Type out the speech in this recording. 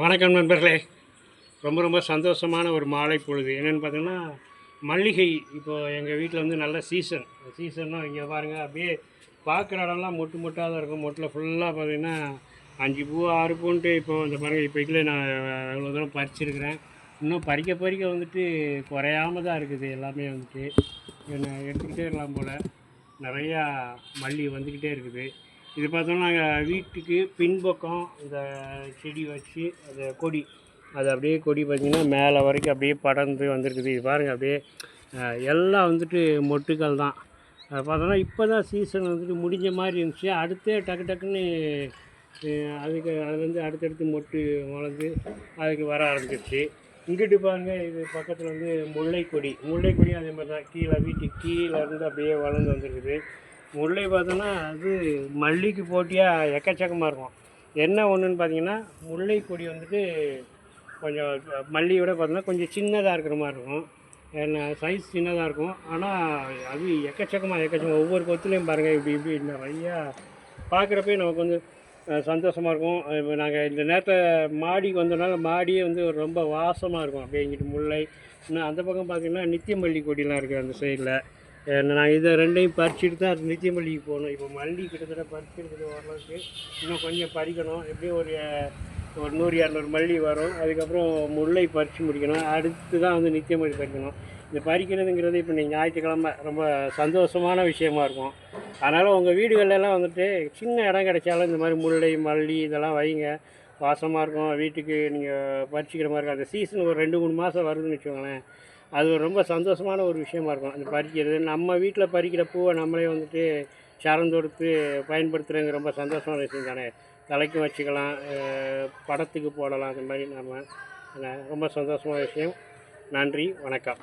வணக்கம் நண்பர்களே. ரொம்ப ரொம்ப சந்தோஷமான ஒரு மாலை பொழுது. என்னென்னு பார்த்தீங்கன்னா மல்லிகை இப்போ எங்கள் வீட்டில் வந்து நல்ல சீசன் சீசன்னா இங்கே பாருங்கள் அப்படியே பார்க்குற இடம்லாம் மொட்டு மொட்டாக தான் இருக்கும். மொட்டில் ஃபுல்லாக பார்த்தீங்கன்னா அஞ்சு பூ ஆறு பூன்ட்டு இப்போ இந்த பாருங்கள் இப்போக்கில் நான் எவ்வளோ தூரம் பறிச்சிருக்கிறேன். இன்னும் பறிக்க பறிக்க வந்துட்டு குறையாம தான் இருக்குது எல்லாமே வந்துட்டு. என்ன எடுத்துக்கிட்டே இருக்கலாம் போல். நிறையா மல்லி வந்துக்கிட்டே இருக்குது. இது பார்த்தோம்னா நாங்கள் வீட்டுக்கு பின்பக்கம் இந்த செடி வச்சு அந்த கொடி. அது அப்படியே கொடி பார்த்திங்கன்னா மேலே வரைக்கும் அப்படியே படர்ந்து வந்திருக்குது. இது பாருங்கள் அப்படியே எல்லாம் வந்துட்டு மொட்டுக்கள் தான். அது பார்த்தோன்னா இப்போ தான் சீசன் வந்துட்டு முடிஞ்ச மாதிரி இருந்துச்சு. அடுத்தே டக்கு டக்குன்னு அதுக்கு அதுலேருந்து அடுத்தடுத்து மொட்டு வளர்ந்து அதுக்கு வர ஆரம்பிச்சிருச்சு. இங்கிட்டு பாருங்கள் இது பக்கத்தில் வந்து முல்லைக்கொடி. முல்லைக்கொடி அதே மாதிரி தான். கீழே வீட்டுக்கு கீழே இருந்து அப்படியே வளர்ந்து வந்துருக்குது. முல்லை பார்த்தோன்னா அது மல்லிக்கு போட்டியாக எக்கச்சக்கமாக இருக்கும். என்ன ஒன்றுன்னு பார்த்தீங்கன்னா முல்லை கொடி வந்துட்டு கொஞ்சம் மல்லியோட பார்த்தோன்னா கொஞ்சம் சின்னதாக இருக்கிற மாதிரி இருக்கும். என்ன சைஸ் சின்னதாக இருக்கும். ஆனால் அது எக்கச்சக்கமாக எக்கச்சக்கமாக ஒவ்வொரு கொத்துலேயும் பாருங்கள் இப்படி இப்படி நிறையா பார்க்குறப்பே நமக்கு வந்து சந்தோஷமாக இருக்கும். இப்போ நாங்கள் இந்த நேரத்தில் மாடிக்கு வந்தனால மாடியே வந்து ரொம்ப வாசமாக இருக்கும். அப்படியே இங்கிட்டு முல்லை இன்னும் அந்த பக்கம் பார்த்தீங்கன்னா நித்தியமல்லி கொடிலாம் இருக்குது அந்த சைடில் நான் இதை ரெண்டையும் பறிச்சுட்டு தான் அது நித்தியமல்லிக்கு போகணும். இப்போ மல்லி கிட்டத்தட்ட பறிச்சிருக்குது ஓரளவுக்கு. இன்னும் கொஞ்சம் பறிக்கணும். எப்படியும் ஒரு ஒரு நூறு இரநூறு மல்லி வரும். அதுக்கப்புறம் முல்லை பறித்து முடிக்கணும். அடுத்து தான் வந்து நித்தியமல்லி பறிக்கணும். இந்த பறிக்கிறதுங்கிறது இப்போ நீங்கள் ஞாயிற்றுக்கிழமை ரொம்ப சந்தோஷமான விஷயமா இருக்கும். அதனால் உங்கள் வீடுகள்லாம் வந்துட்டு சின்ன இடம் கிடைச்சாலும் இந்த மாதிரி முல்லை மல்லி இதெல்லாம் வைங்க. வாசமாக இருக்கும். வீட்டுக்கு நீங்கள் பறிச்சிக்கிற மாதிரி இருக்கும். அந்த சீசன் ஒரு ரெண்டு மூணு மாதம் வருதுன்னு வச்சுக்கோங்களேன். அது ஒரு ரொம்ப சந்தோஷமான ஒரு விஷயமா இருக்கும். அந்த பறிக்கிறது. நம்ம வீட்டில் பறிக்கிற பூவை நம்மளே வந்துட்டு சரம் தொடுத்து பயன்படுத்துகிறதுங்க ரொம்ப சந்தோஷமான விஷயம் தானே. தலைக்கும் வச்சுக்கலாம் படத்துக்கு போடலாம் அந்த மாதிரி நம்ம ரொம்ப சந்தோஷமான விஷயம். நன்றி வணக்கம்.